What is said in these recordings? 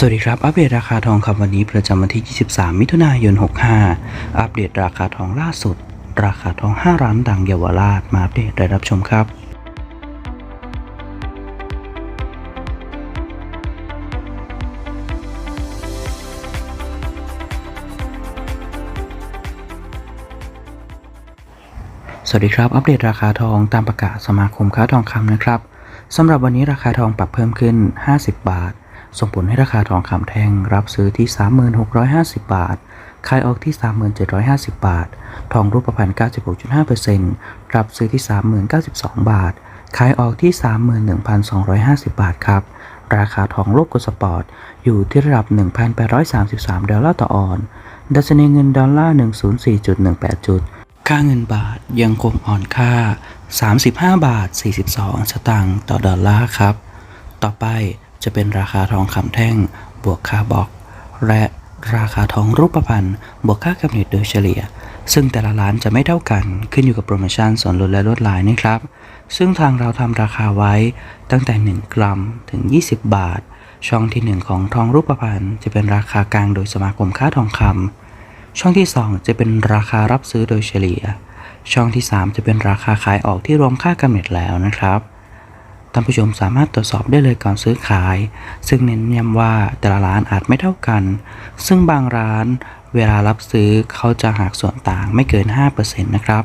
สวัสดีครับ อัปเดตราคาทองคำวันนี้ประจำวันที่ 23 มิถุนายน 65 อัปเดตราคาทองล่าสุด ราคาทอง 5 ร้านดังเยาวราช มาอัปเดตได้รับชมครับสวัสดีครับ อัปเดตราคาทองตามประกาศสมาคมค้าทองคำนะครับสำหรับวันนี้ราคาทองปรับเพิ่มขึ้น 50 บาท ส่งผลให้ราคาทองคำแท่งรับซื้อที่ 3650 บาท ขายออกที่ 3750 บาท ทองรูปพรรณ96.5%รับซื้อที่ 3092 บาท ขายออกที่ 31,250 บาทครับ ราคาทองโลกกสปอร์ต อยู่ที่ระดับ 1,833 ดอลลาร์ต่อออน ดัชนีเงินดอลลาร์ 104.18 จุด ค่าเงินบาทยังคงอ่อนค่า 35 บาท 42 สตางค์ต่อดอลลาร์ครับ ต่อไป จะเป็นราคาทองคำแท่ง บวกค่าบล็อก และราคาทองรูปพรรณบวกค่ากำเนิดโดยเฉลี่ย ซึ่งแต่ละร้านจะไม่เท่ากันขึ้นอยู่กับโปรโมชั่นส่วนลดและลดลายนะครับ ซึ่งทางเราทำราคาไว้ตั้งแต่ 1 กรัมถึง 20 บาท ช่องที่ 1 ของทองรูปพรรณจะเป็นราคากลางโดยสมาคมค้าทองคำช่องที่ 2 จะเป็นราคารับซื้อโดยเฉลี่ย ช่องที่ 3 จะเป็นราคาขายออกที่รวมค่ากำเนิดแล้วนะครับานผู้ชมสามารถตรวจสอบได้เลยก่อนซื้อขาย ซึ่งเน้นย้ำว่าแต่ละร้านอาจไม่เท่ากัน ซึ่งบางร้านเวลารับซื้อเขาจะหักส่วนต่างไม่เกิน 5%นะครับ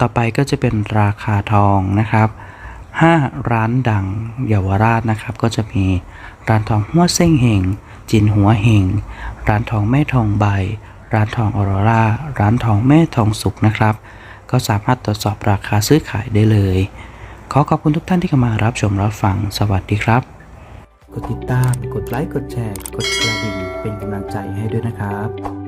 ต่อไปก็จะเป็นราคาทองนะครับ 5 ร้านดังเยาวราชนะครับ ก็จะมีร้านทองหัวเส้งเฮงจินหัวเฮงร้านทองแม่ทองใบ ร้านทองออโรราร้านทองแม่ทองสุกนะครับ ก็สามารถตรวจสอบราคาซื้อขายได้เลย ขอขอบคุณทุกท่านที่เข้ามารับชมรับฟัง สวัสดีครับ กดติดตาม กดไลค์ กดแชร์ กดกระดิ่ง เป็นกำลังใจให้ด้วยนะครับ